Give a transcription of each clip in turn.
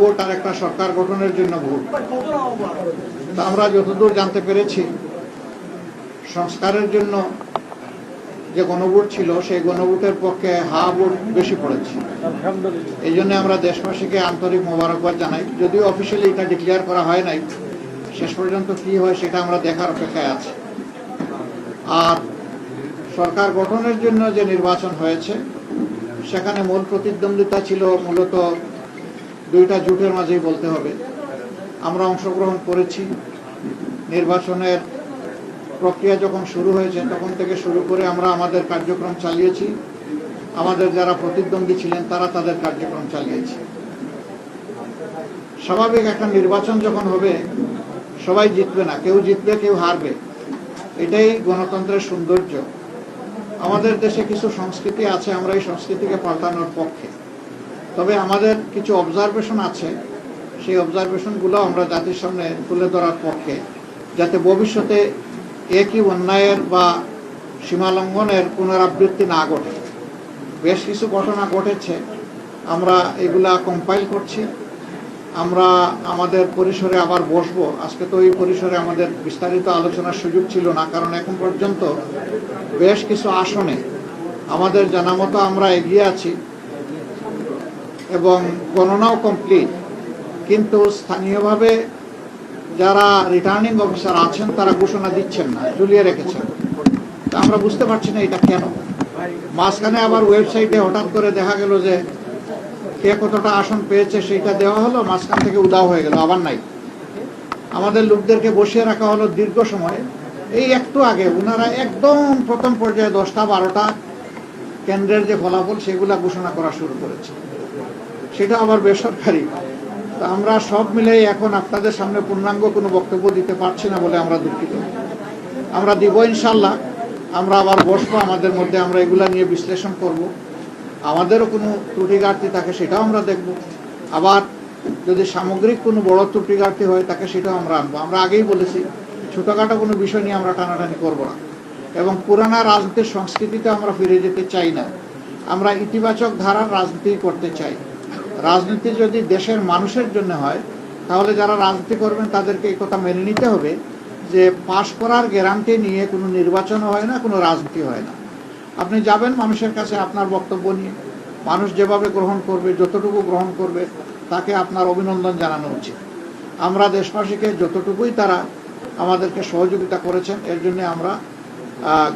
Vote আর একটা সরকার গঠনের জন্য ভোট। তা আমরা যতদূর জানতে পেরেছি, সংস্কারের জন্য যে গণভোট ছিল, সেই গণভোটের পক্ষে হা ভোট বেশি পড়েছে। এই জন্য আমরা দেশবাসীকে আন্তরিক মোবারকবাদ জানাই। যদিও অফিসিয়ালি এটা ডিক্লেয়ার করা হয় নাই, শেষ পর্যন্ত কি হয় সেটা আমরা দেখার অপেক্ষায় আছি। আর সরকার গঠনের জন্য যে নির্বাচন হয়েছে, সেখানে মূল প্রতিদ্বন্দ্বিতা ছিল মূলত দুইটা জোটের মাঝেই বলতে হবে। আমরা অংশগ্রহণ করেছি। নির্বাচনের প্রক্রিয়া যখন শুরু হয়েছে, তখন থেকে শুরু করে আমরা আমাদের কার্যক্রম চালিয়েছি। আমাদের যারা প্রতিদ্বন্দ্বী ছিলেন, তারা তাদের কার্যক্রম চালিয়েছে। স্বাভাবিক একটা নির্বাচন যখন হবে, সবাই জিতবে না। কেউ জিতবে, কেউ হারবে। এটাই গণতন্ত্রের সৌন্দর্য। আমাদের দেশে কিছু সংস্কৃতি আছে, আমরা এই সংস্কৃতিকে পাল্টানোর পক্ষে। তবে আমাদের কিছু অবজারভেশন আছে। সেই অবজারভেশনগুলো আমরা জাতির সামনে তুলে ধরার পক্ষে। যাতে ভবিষ্যতে একই অন্যায়ের বা সীমালঙ্ঘনের পুনরাবৃত্তি না ঘটে। বেশ কিছু ঘটনা ঘটেছে। আমরা এগুলা কম্পাইল করছি। আমরা আমাদের পরিসরে আবার বসবো। আজকে তো এই পরিসরে আমাদের বিস্তারিত আলোচনার সুযোগ ছিল না, কারণ এখন পর্যন্ত বেশ কিছু আসনে আমাদের জানামতো আমরা এগিয়ে আছি। এবং গণনাও কমপ্লিট কিন্তু স্থানীয়ভাবে যারা রিটার্নিং অফিসার আছেন, তারা ঘোষণা দিচ্ছেন না, ঝুলিয়ে রেখেছেন। তা আমরা বুঝতে পারছি না এটা কেন। মাঝখানে আবার ওয়েবসাইটে হঠাৎ করে দেখা গেল যে কে কতটা আসন পেয়েছে, সেইটা দেওয়া হলো, মাঝখান থেকে উদাও হয়ে গেল, আবার নাই। আমাদের লোকদেরকে বসিয়ে রাখা হলো দীর্ঘ সময়। এই একটু আগে ওনারা একদম প্রথম পর্যায়ে দশটা, বারোটা কেন্দ্রের যে ফলাফল, সেগুলা ঘোষণা করা শুরু করেছে। সেটা আবার বেসরকারি। তা আমরা সব মিলে এখন আপনাদের সামনে পূর্ণাঙ্গ কোনো বক্তব্য দিতে পারছি না বলে আমরা দুঃখিত। আমরা দিব ইনশাল্লাহ আমরা আবার বসবো আমাদের মধ্যে, আমরা এগুলা নিয়ে বিশ্লেষণ করব। আমাদেরও কোনো ত্রুটি ঘাটতি থাকে সেটাও আমরা দেখব। আবার যদি সামগ্রিক কোনো বড় ত্রুটি ঘাটতি হয় তাকে সেটাও আমরা আনব। আমরা আগেই বলেছি, ছোটোখাটো কোনো বিষয় নিয়ে আমরা টানাটানি করব না। এবং পুরানা রাজনীতির সংস্কৃতিতে আমরা ফিরে যেতে চাই না। আমরা ইতিবাচক ধারার রাজনীতি করতে চাই। রাজনীতি যদি দেশের মানুষের জন্য হয়, তাহলে যারা রাজনীতি করবেন তাদেরকে এই কথা মেনে নিতে হবে যে পাশ করার গ্যারান্টি নিয়ে কোনো নির্বাচন হয় না, কোনো রাজনীতি হয় না। আপনি যাবেন মানুষের কাছে আপনার বক্তব্য নিয়ে। মানুষ যেভাবে গ্রহণ করবে, যতটুকু গ্রহণ করবে, তাকে আপনার অভিনন্দন জানানো উচিত। আমরা দেশবাসীকে যতটুকুই তারা আমাদেরকে সহযোগিতা করেছেন, এর জন্য আমরা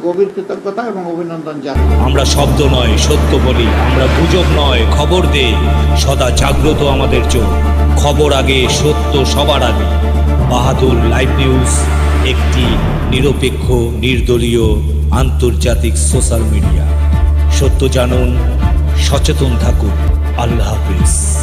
গভীর কৃতজ্ঞতা এবং অভিনন্দন জানাই। আমরা শব্দ নয়, সত্য বলি। আমরা গুজব নয়, খবর দেই। সদা জাগ্রত আমাদের চোখ। খবর আগে, সত্য সবার আগে। বাহাদুর লাইভ নিউজ, একটি নিরপেক্ষ, নির্দলীয়, আন্তর্জাতিক সোশ্যাল মিডিয়া। সত্য জানুন, সচেতন থাকুন। আল্লাহ হাফিজ।